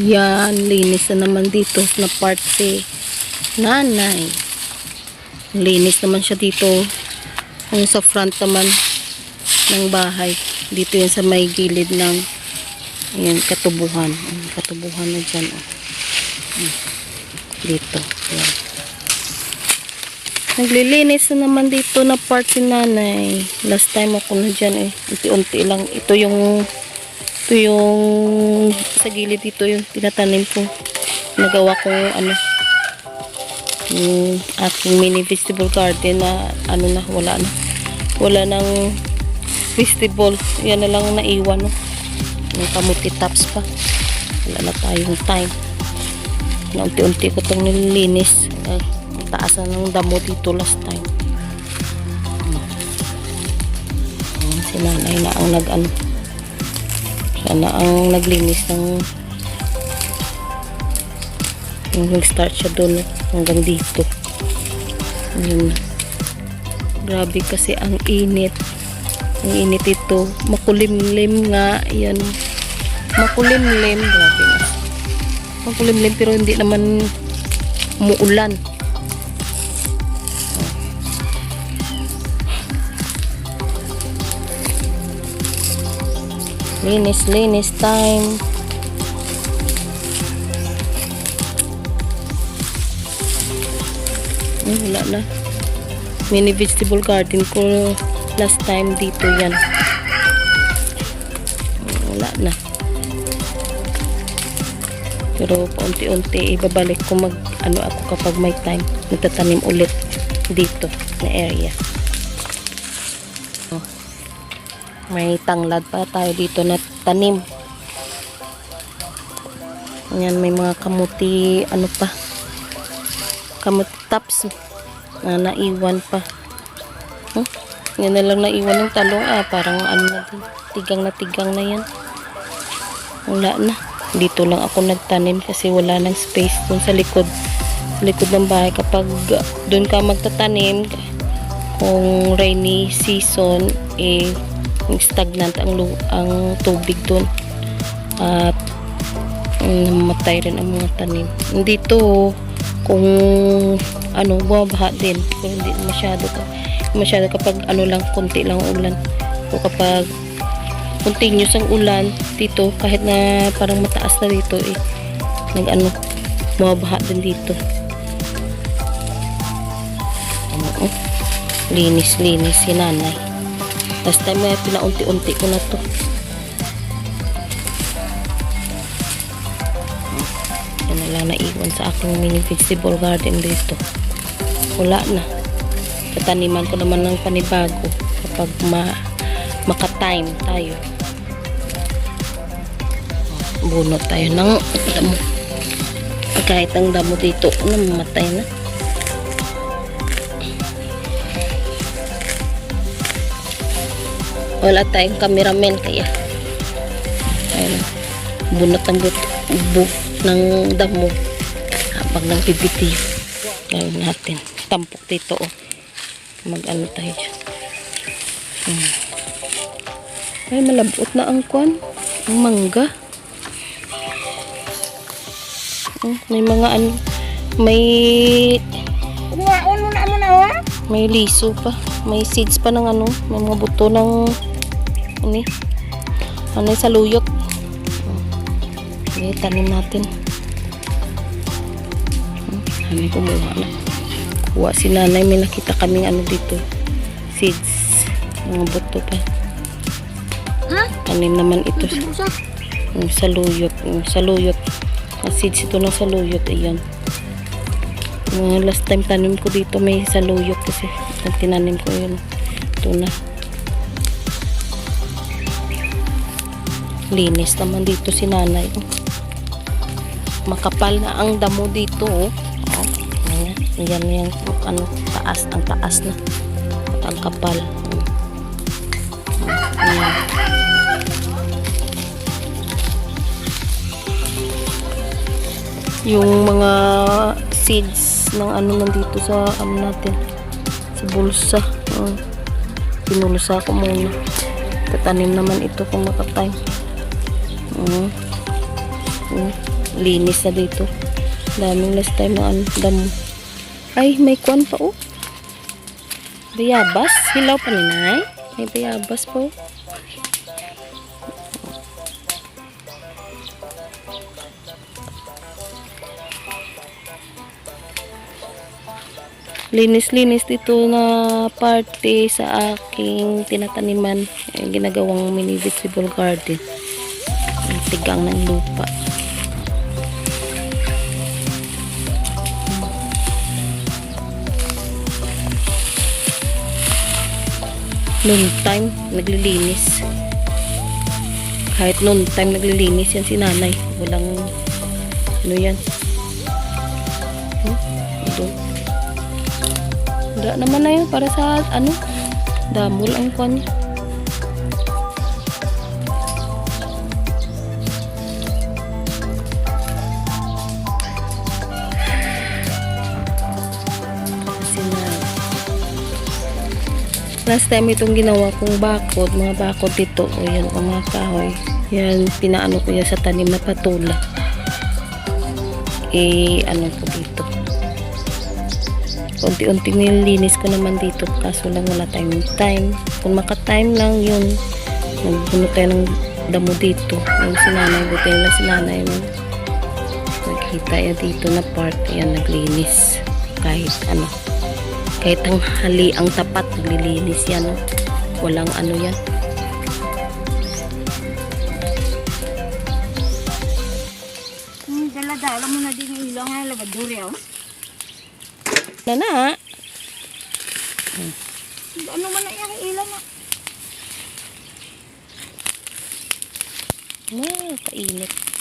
Yan, linis na naman dito na part si nanay. Linis naman siya dito. Yung sa front naman ng bahay. Dito yan sa may gilid ng ayan, katubuhan. Katubuhan na dyan. Oh. Ayan. Dito. Ayan. Naglilinis na naman dito na part si nanay. Last time ako na dyan eh. Unti-unti lang. Ito yung ito yung sa gilid dito yung tinatanim ko. Nagawa ko ano yung aking mini vegetable garden na ano na wala na. Wala nang vegetable. Yan na lang ang naiwan no. Yung kamuti tops pa. Wala na tayong time. Unti-unti ko itong nililinis. Ah, Ang taas na ng damo dito last time. Si nanay na ang nag ano. Siya na ang naglinis ng yung nag-start siya doon hanggang dito. Ayun. Grabe kasi ang init. Ang init ito. Makulimlim nga. Yan. Makulimlim. Grabe nga. Makulimlim pero hindi naman umuulan. Linis, linis time. Hmm, wala na. Mini vegetable garden ko last time dito yan. Wala na. Pero unti-unti ibabalik ko mag ano ako kapag may time. Magtatanim ulit dito na area. May tanglad pa tayo dito na tanim. Ayan, may mga kamuti, ano pa. Kamuti tops na naiwan pa. Huh? Yan na lang naiwan ng talong. Ah, parang ano na din. Tigang na tigang na yan. Wala na. Dito lang ako nagtanim kasi wala nang space dun sa likod. Sa likod ng bahay. Kapag dun ka magtatanim, kung rainy season, eh, stagnant ang, ang tubig dun. At mm, namatay rin ang mga tanim. Dito, kung ano, bumabaha din. Pero hindi masyado ka masyado kapag ano lang, konti lang ang ulan. O kapag continuous ang ulan dito, kahit na parang mataas na dito eh, nag ano, bumabaha din dito. Ano, oh, linis, linis si nanay. Last time eh, pinaunti-unti ko na to. Yan na lang naiwan sa aking mini vegetable garden dito. Wala na. Tataniman ko naman ng panibago kapag ma maka-time tayo. Bunot tayo ng damo. Kahit ang damo dito, namamatay na. Wala tayong cameraman kaya. Ayun. Bunot ang but, bu, ng damo habang nang bibitiyo. Gawin natin. Tampok dito oh. Mag-ano tayo dyan. Hmm. Ay, malabot na ang kwan. Ang mangga. Oh, may mga ano, may Kumaon mo na mo na wa? may liso pa. May seeds pa ng ano, may mga buto ng ano eh, ano eh, saluyot. Okay, tanim natin. Hmm, Ano kumuha na. Kuha si nanay, may nakita kaming ano dito. Seeds. Mga buto pa. Tanim naman ito sa Busa. yung saluyot. Yung saluyot. Ang seeds ito ng saluyot. Ayan. Yung last time tanim ko dito may saluyot kasi. Tinanim ko yun. Ito na. Linis naman dito si nanay. oh. Makapal na ang damo dito. Oh. Oh, ayan. Ayan na yung ano, taas. Ang taas na. At ang kapal. Ayan. yung mga seeds ng ano nandito sa ano natin sa bulsa uh, pinulsa ko muna tatanim naman ito kung makatime uh, Mm, linis na dito. Daming last time na ano. Ay, may kwan pa oh. Bayabas. Hilaw pa ni Nay. May bayabas po. Linis-linis dito na parte sa aking tinataniman. Eh, ginagawang mini vegetable garden. Ang tigang ng lupa. Noon time, naglilinis. Kahit noon time naglilinis yan si nanay. Walang, ano yan. Hmm? Ito. Wala naman na yan para sa, ano, damol ang kwan niya. Last time itong ginawa kong bakod, mga bakod dito, o yan, o mga kahoy. Yan, pinaano ko yan sa tanim na patula. Eh, ano ko dito. Unti-unti nilinis ko naman dito, kaso lang wala tayong time. Kung maka-time lang yun, nagbuno tayo ng damo dito. Yung sinanay, buti lang sinanay mo. Nakita yan dito na part, yan, naglinis. Kahit ano, kahit ang hali ang tapat naglilinis yan no? walang ano yan. Hmm, dala-dala mo na din yung ilang nga labaduri oh. na na Ano man na yung ilang ah, kainit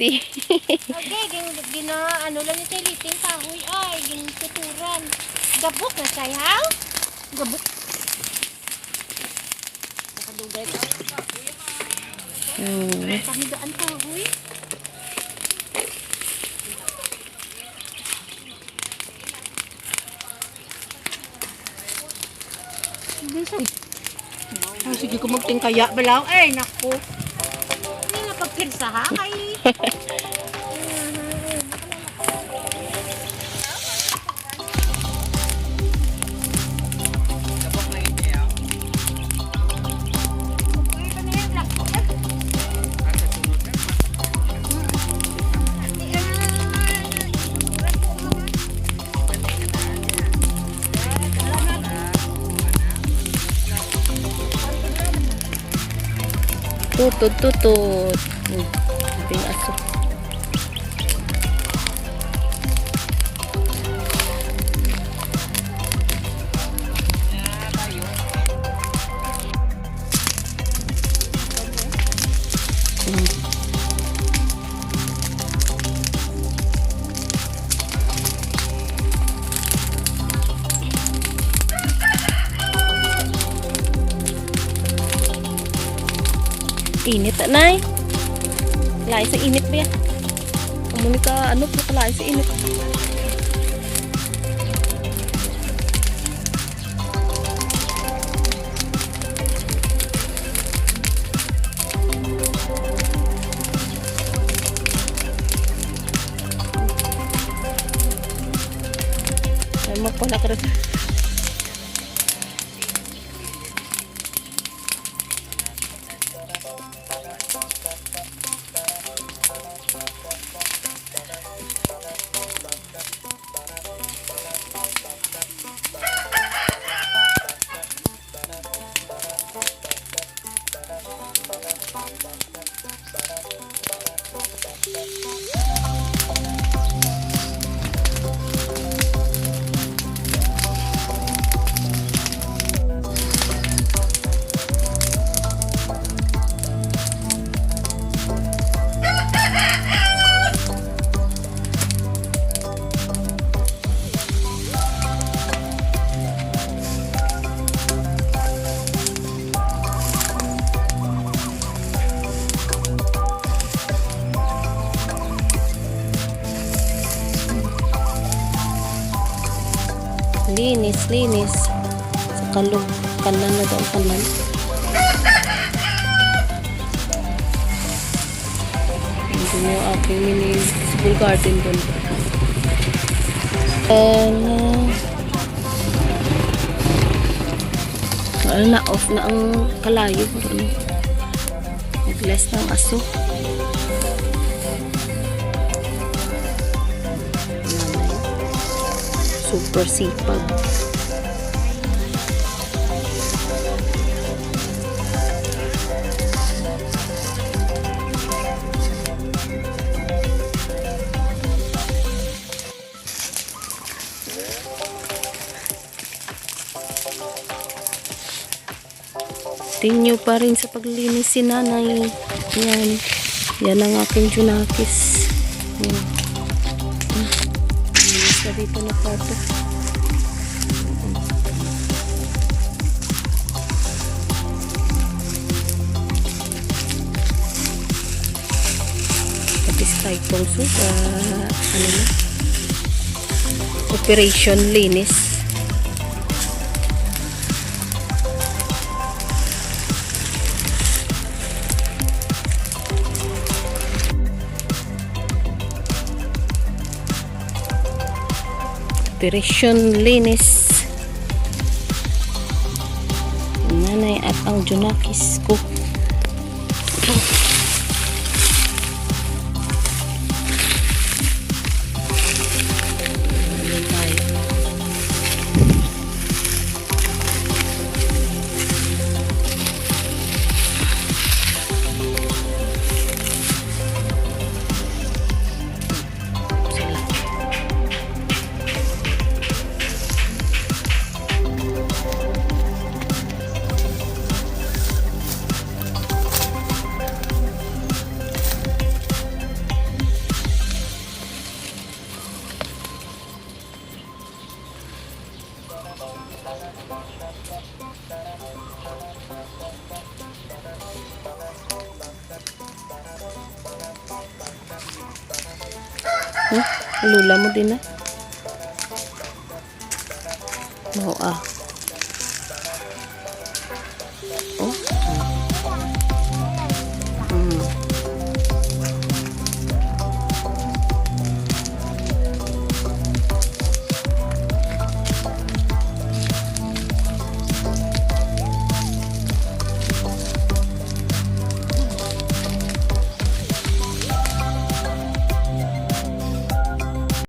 pisti Okay, gin, gina, ano lang ito, liting kahoy ay, gintuturan. Gabok na say, how? Gabok. Nakadugay ka. hmm. Pahidaan kahoy. Oh, sige ko magtingkaya balaw. Eh, naku. Hindi nga pagpirsa ha. Ay. Tutut tutut. Ating aso Init na, Nay. Lain sa init ba yan? Umuni ka, ano po, kalain sa init. Ay, magpala ka rin. Linis. Sa kalog. Kanan na daw kanan. Ito yung mini school garden doon. And, uh, na, off na ang kalayo. Ano? Nag-less ng aso. Super sipag. Continue pa rin sa paglinis si nanay. Yan. Yan ang aking junakis. Yan. Linis na dito na kwarto. Pati sky also sa ano na operation linis. Operation Linis. Nanay at ang Junakis ko. Lula mo din ah. Oo ah.